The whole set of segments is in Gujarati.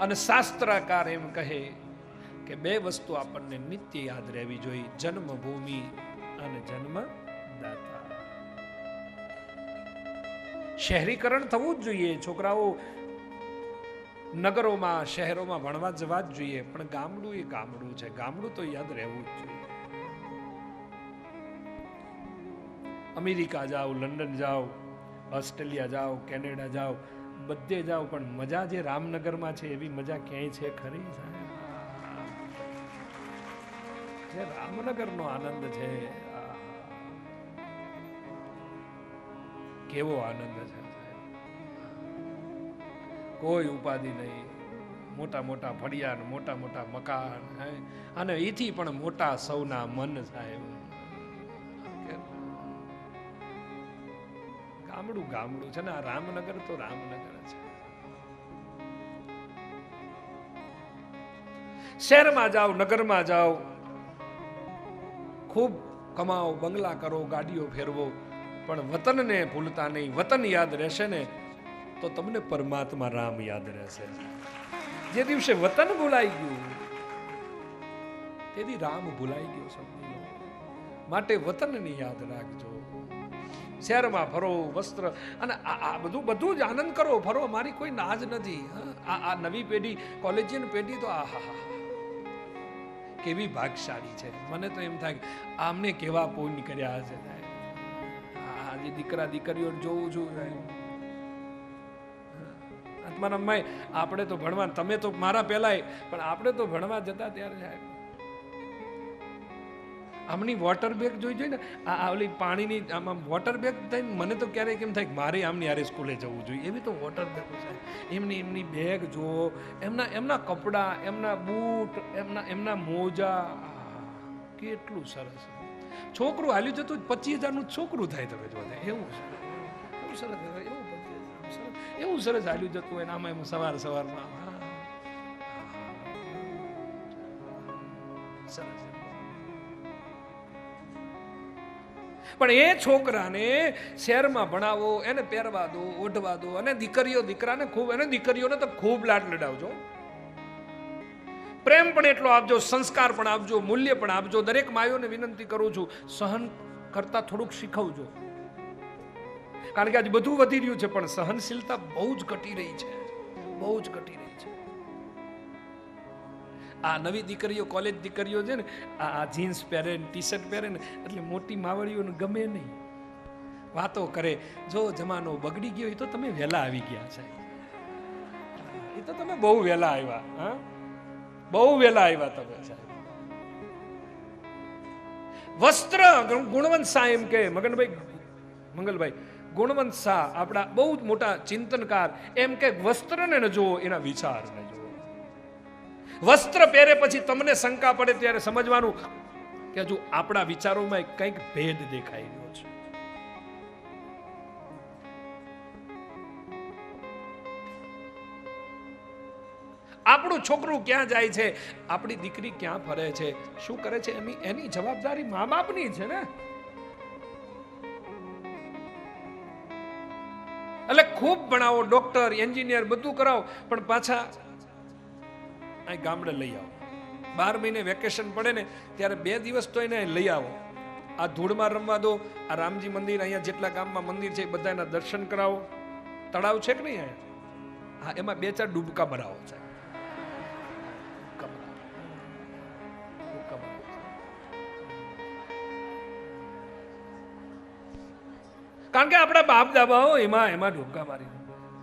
અને શાસ્ત્રકાર એમ કહે કે બે વસ્તુ આપણને નિત્ય યાદ રહેવી જોઈએ, જન્મભૂમિ અને જન્મદાતા. શહેરીકરણ થવું જ જોઈએ, છોકરાઓ નગરોમાં, શહેરોમાં ભણવા જવા જ જોઈએ, પણ ગામડું એ ગામડું છે. ગામડું તો યાદ રહેવું જ જોઈએ. અમેરિકા જાઓ, લંડન જાઓ, ઓસ્ટ્રેલિયા જાઓ, કેનેડા જાઓ બધે જાઓ, પણ મજા જે રામનગરમાં છે એવી મજા ક્યાંય છે ખરી જે રામનગરનો આનંદ છે કેવો આનંદ છે કોઈ ઉપાધિ નહીં. મોટા મોટા ફળિયા મોટા મોટા મકાન. અને એથી પણ મોટા સૌના મન સાહેબ. ગામડું ગામડું છે ને, આ રામનગર તો રામનગર છે. શહેરમાં જાઓ, નગરમાં જાઓ, ખૂબ કમાઓ, બંગલા કરો, ગાડીઓ ફેરવો, પણ વતનને ભૂલતા નહીં. વતન યાદ રહેશે ને, તો તમને પરમાત્મા રામ યાદ રહેશે. જે દિવસે વતન ભૂલાઈ ગયું, તેથી રામ ભૂલાઈ ગયો સમજી લો. માટે વતનને યાદ રાખજો. શહેરમાં ફરો વસ્ત્ર અને આ બધું બધું જ આનંદ કરો ફરો મારી કોઈ નાજ નથી? આ આ નવી પેઢી, કોલેજિયન પેઢી તો આ કેવી ભાગશાળી છે. મને તો એમ થાય આમને કેવા પુણ્ય કર્યા હશે સાહેબ. આ જે દીકરા દીકરીઓ જોઉં છું માય આપણે તો ભણવા તમે તો મારા પહેલાય, પણ આપણે તો ભણવા જતા ત્યારે આમની વોટર બેગ જોઈ જોઈ ને આ આવલી પાણીની આમાં વોટર બેગ થઈને મને તો ક્યારેક એમ થાય કે મારે આમની આરે સ્કૂલે જવું જોઈએ. એવી તો વોટર બેગ છે એમની એમની બેગ જો એમના એમના કપડાં, એમના બૂટ, એમના એમના મોજા. કેટલું સરસ. છોકરું હાલ્યું જતું પચીસ હજારનું છોકરું થાય તમે જો એવું છે. એવું સરસ એવું એવું સરસ હાલ્યું જતું હોય આમાં એમ સવાર સવારમાં. સરસ. પણ એ છોકરાને શહેરમાં ભણાવો, એને પહેરવા દો, ઓઢવા દો અને દીકરીઓ, દીકરાને ખૂબ એને દીકરીઓને તો ખૂબ લાડ લડાવજો. પ્રેમ પણ એટલો આપજો, સંસ્કાર પણ આપજો, મૂલ્ય પણ આપજો. દરેક માયોને વિનંતી કરું છું, સહન કરતા થોડુંક શીખવજો. કારણ કે આજે બધું વધી રહ્યું છે, પણ સહનશીલતા બહુ જ ઘટી રહી છે. બહુ જ ઘટી આ નવી દીકરીઓ કોલેજ દીકરીઓ છે ને, આ જીન્સ પહેરે ને ટી શર્ટ પહેરે ને, એટલે મોટી માવડીઓને ગમે નહીં. વાતો કરે, જો જમાનો બગડી ગયો એ તો તમે વહેલા આવી ગયા છે. એ તો તમે બહુ વહેલા આવ્યા, હા? બહુ વહેલા આવ્યા તમે સાહેબ વસ્ત્ર ગુણવંત શાહ એમ કે મગનભાઈ મંગલભાઈ, ગુણવંત શાહ આપણા બહુ જ મોટા ચિંતનકાર એમ કે વસ્ત્રને ન જુઓ, એના વિચારને જુઓ. વસ્ત્ર પહેરે પછી તમને શંકા પડે ત્યારે સમજવાનું કે હજુ આપણા વિચારોમાં કંઈક ભેદ દેખાઈ રહ્યો છે. આપણું છોકરું ક્યાં જાય છે? આપણી દીકરી ક્યાં ફરે છે? શું કરે છે? એની એની જવાબદારી મા બાપની છે ને? એટલે ખૂબ ભણાવો, ડોક્ટર, એન્જિનિયર બધું કરાવો, પણ પાછા અહીં ગામડે લઈ આવો. બાર મહિને વેકેશન પડે ને, ત્યારે બે દિવસ તો એને લઈ આવો. આ ધૂળમાં રમવા દો, આ રામજી મંદિર અહીંયા જેટલા ગામમાં મંદિર છે એ બધાના દર્શન કરાવો. તળાવ છે કે નહીં અહીંયા? હા, એમાં બે ચાર ડૂબકા ભરાવો છે. કારણ કે આપણા બાપ દાબાઓ એમાં એમાં ડૂબકા મારી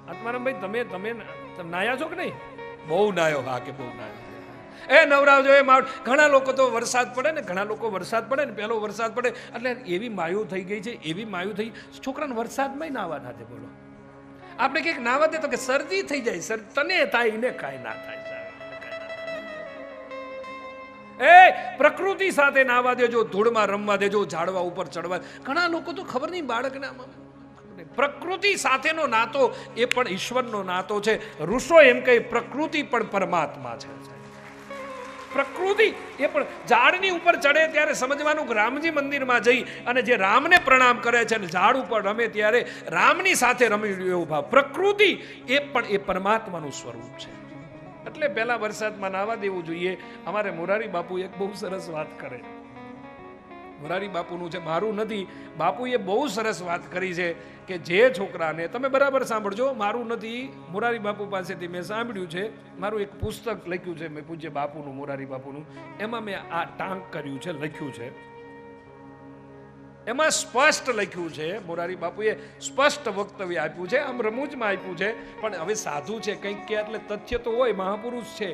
આત્મારામ ભાઈ તમે તમે તમે નાયા છો કે નહીં? બહુ નાયો હા કે બહુ નાયો. એ નવરાવજો એ માવ, ઘણા લોકો તો વરસાદ પડે ને, ઘણા લોકો વરસાદ પડે ને પહેલો વરસાદ પડે, એટલે એવી માયુ થઈ ગઈ છે, એવી માયુ થઈ. છોકરાને વરસાદમાં નાવા ના બોલો. આપણે કંઈક નાવા દે તો કે શરદી થઈ જાય સર તને થાય ને કાંઈ ના થાય. એ પ્રકૃતિ સાથે નાવા દેજો, ધૂળમાં રમવા દેજો, ઝાડવા ઉપર ચડવા. ઘણા લોકો તો ખબર નહીં, બાળકના પ્રકૃતિ. સાથેનો નાતો એ પણ ઈશ્વરનો નાતો છે. ઋષો એમ કહે, પ્રકૃતિ પણ પરમાત્મા છે. પ્રકૃતિ એ પણ ઝાડની ઉપર ચડે ત્યારે સમજવાનું કે રામજી મંદિરમાં જઈ અને જે રામને પ્રણામ કરે છે અને ઝાડ ઉપર રમે ત્યારે રામની સાથે રમી રહ્યો એવો ભાવ પ્રકૃતિ એ પણ એ પરમાત્માનું સ્વરૂપ છે. એટલે પહેલા વરસાદમાં નાવા દેવું જોઈએ. અમારે મોરારી બાપુ એક બહુ સરસ વાત કરે. મોરારી બાપુનું છે, મારું નથી. બાપુએ બહુ સરસ વાત કરી છે કે જે છોકરાને, તમે બરાબર સાંભળજો, મારું નથી. મોરારી બાપુ પાસેથી મેં સાંભળ્યું છે, મારું એક પુસ્તક લખ્યું છે, મેં પૂજ્ય બાપુનું, મોરારી બાપુનું. એમાં મેં આ ટાંક કર્યું છે, લખ્યું છે. એમાં સ્પષ્ટ લખ્યું છે, મોરારી બાપુએ સ્પષ્ટ વક્તવ્ય આપ્યું છે, આમ રમૂજમાં આપ્યું છે, પણ હવે સાધુ છે કંઈક કે એટલે તથ્ય તો હોય, મહાપુરુષ છે.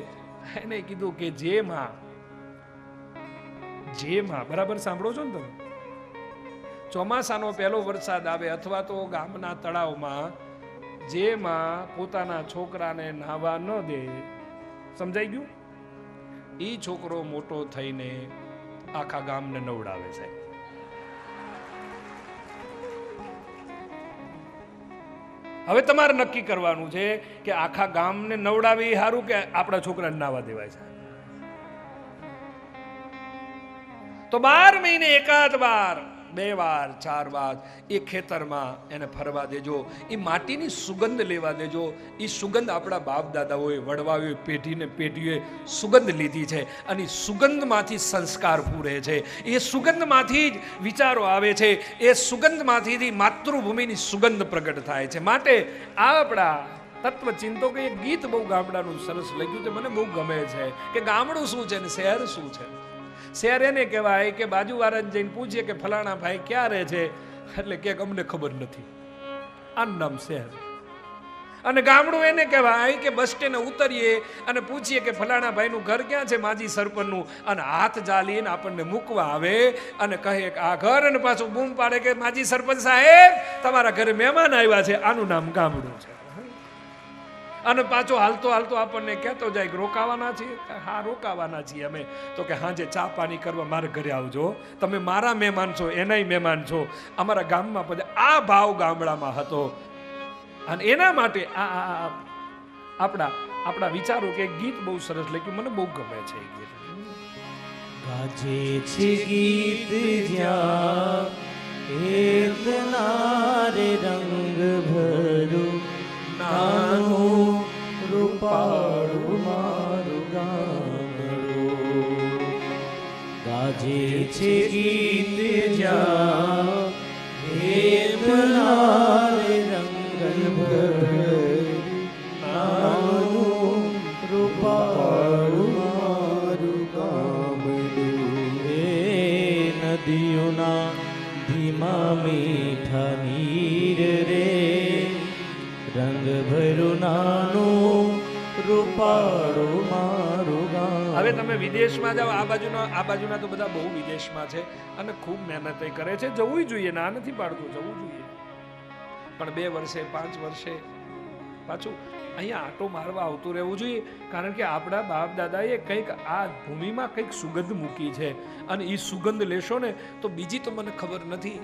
એને કીધું કે જે માં જે માં બરાબર સાંભળો છો ને તમે? ચોમાસાનો પહેલો વરસાદ આવે અથવા તો ગામના તળાવમાં જેમાં પોતાના છોકરાને નાહવા ન દે, સમજાઈ ગયું? એ છોકરો મોટો થઈને આખા ગામને નવડાવે છે. હવે તમારે નક્કી કરવાનું છે કે આખા ગામને નવડાવી સારું કે આપણા છોકરાને નાવા દેવાય છે તો બાર મહિને એકાદ વાર, બે વાર, ચાર વાર એ ખેતરમાં એને ફરવા દેજો. એ માટીની સુગંધ લેવા દેજો. એ સુગંધ આપણા બાપ દાદાઓએ વડવાઓએ, પેઢીને પેઢીઓએ સુગંધ લીધી છે અને સુગંધમાંથી સંસ્કાર પૂરે છે. એ સુગંધમાંથી જ વિચારો આવે છે. એ સુગંધમાંથી માતૃભૂમિની સુગંધ પ્રગટ થાય છે. માટે આ આપણા તત્વચિંતો કે એક ગીત બહુ ગામડાનું સરસ લખ્યું છે. મને બહુ ગમે છે કે ગામડું શું છે ને શહેર શું છે? શહેર એને કહેવાય કે બાજુવાળાને જઈને પૂછીએ કે ફલાણા ભાઈ ક્યાં રહે છે? એટલે કે અમને ખબર નથી. આનું નામ શહેર અને ગામડું એને કહેવાય કે બસ સ્ટેન્ડ ઉતરીએ અને પૂછીએ કે ફલાણા ભાઈનું ઘર ક્યાં છે માજી સરપંચનું? અને હાથ જાલીને આપણને મૂકવા આવે અને કહે કે આ ઘર અને પાછું બૂમ પાડે કે માજી સરપંચ સાહેબ, તમારા ઘરે મહેમાન આવ્યા છે. આનું નામ ગામડું છે. અને પાછો હાલતો હાલતો આપણને કહેતો જાય રોકાવાના છીએ? હા, રોકાવાના છીએ અમે. તો કે હાજે ચા પાણી કરવા મારા ઘરે આવજો. તમે મારા મહેમાન છો, એનાય મહેમાન છો. અમારા ગામમાં પછી આ ભાવ ગામડામાં હતો. અને એના માટે આ આપણા આપણા વિચારો કે ગીત બહુ સરસ લખ્યું. મને બહુ ગમે છે એ ગીત. ગાજે છે ગીત જ્યાં એકના રે રંગ ભરું. નાનું રૂપાળું મારું ગામડું ગાજે છે ગીત જ્યાં એકના રે રંગ ભરું નાનું રૂપાળું મારું ગામડું એ નદીઓના ધીમા મીઠા નીર રે રંગ ભરું નાનું હવે તમે વિદેશમાં જાઓ, આ બાજુના આ બાજુના તો બધા બહુ વિદેશમાં છે અને ખૂબ મહેનત કરે છે. જવું જોઈએ, ના નથી પાડતું, જવું જોઈએ. પણ બે વર્ષે, પાંચ વર્ષે પાછું અહીંયા આટો મારવા આવતું રહેવું જોઈએ, કારણ કે આપણા બાપ દાદાએ કંઈક આ ભૂમિમાં કંઈક સુગંધ મૂકી છે. અને એ સુગંધ લેશો ને તો બીજી તો મને ખબર નથી.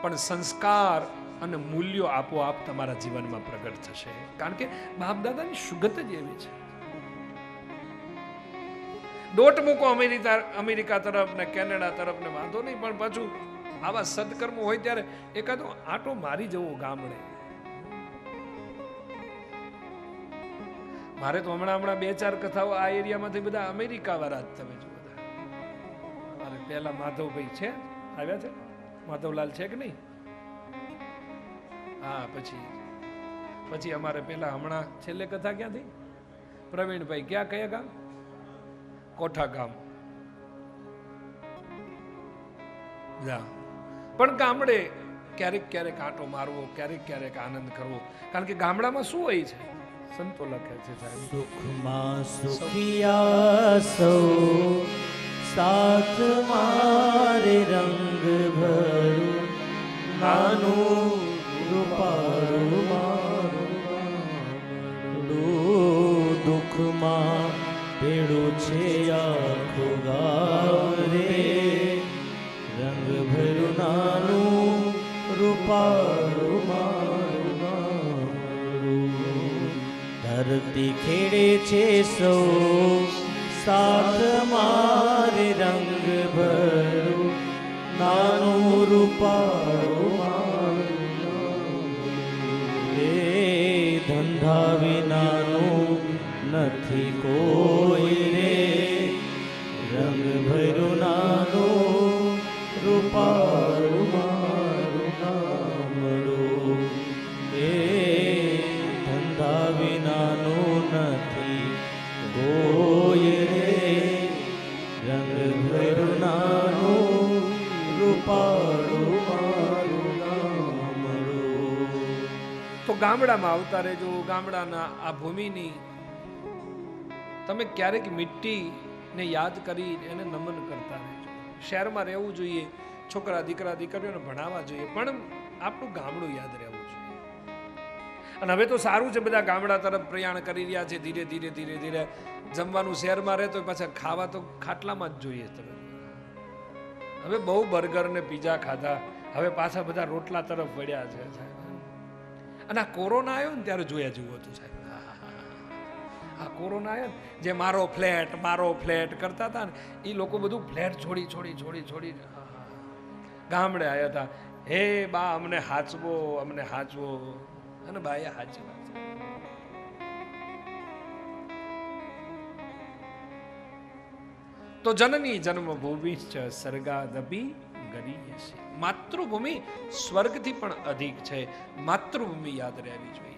પણ સંસ્કાર અને મૂલ્યો આપોઆપ તમારા જીવનમાં પ્રગટ થશે. કારણ કે બાપ દાદાની સુગંધ જ એવી છે. દોટ મૂકો અમેરિકા અમેરિકા તરફ ને કેનેડા તરફ ને વાંધો નહીં, પણ પાછું આવા સત્કર્મો હોય ત્યારે એકાદો આટો મારી જવો ગામડે. મારે તો હમણાં હમણાં બે ચાર કથાઓ આ એરિયામાંથી બધા અમેરિકા વાળા જ તમે જો બધા મારે પહેલા માધવભાઈ છે, આવ્યા છે? માધવલાલ છે કે નહીં? હા, પછી પછી અમારે પેલા હમણાં છેલ્લે કથા ક્યાંથી? પ્રવીણભાઈ, ક્યાં, કયા ગામ? કોઠા ગામ. પણ ગામડે ક્યારેક ક્યારેક આંટો મારવો, ક્યારેક ક્યારેક આનંદ કરવો. કારણ કે ગામડામાં શું હોય છે? સંતો લખે છે સાહેબ. સુખમાં સુખિયા સૌ, સાથ મારે રંગ ભરું. નાનું. દુઃખમાં ભેળું છે આખું ગામ રે નાનું રૂપાળું મારું. ધરતી ખેડે છે સૌ સાથ મારે રંગ ભરું નાનું રૂપાળું એ વિનાનું નથી કોઈ રે. રંગ ભરું નાનું રૂપાળું ગામડામાં આવતા રહેજો, ગામડાના આ ભૂમિની. તમે ક્યારેક મિટ્ટીને યાદ કરી એને નમન કરતા રહેજો. શહેરમાં રહેવું જોઈએ, છોકરા, દીકરા, દીકરીઓને ભણાવવા જોઈએ, પણ આપણું ગામડું યાદ રહેવું જોઈએ. અને હવે તો સારું છે બધા ગામડા તરફ પ્રયાણ કરી રહ્યા છે, ધીરે ધીરે ધીરે ધીરે. જમવાનું શહેરમાં રહે તો પાછા ખાવા તો ખાટલામાં જ જોઈએ તમે. હવે બહુ બર્ગર ને પીઝા ખાધા, હવે પાછા બધા રોટલા તરફ વળ્યા છે. અને આ કોરોના આવ્યો ને ત્યારે જોયા જેવું હતું સાહેબ. આ કોરોના આવ્યો ને જે મારો ફ્લેટ મારો ફ્લેટ કરતા હતા ને એ લોકો બધું ફ્લેટ છોડી છોડી છોડી છોડી ગામડે આવ્યા હતા. હે બા, અમને હાચવો અમને હાચવો. અને બાએ હાચવા તો જનની જન્મભૂમિ છે સર્ગાદપી ગરીયસે માતૃભૂમિ સ્વર્ગથી પણ અધિક છે. માતૃભૂમિ યાદ રહેવી જોઈએ.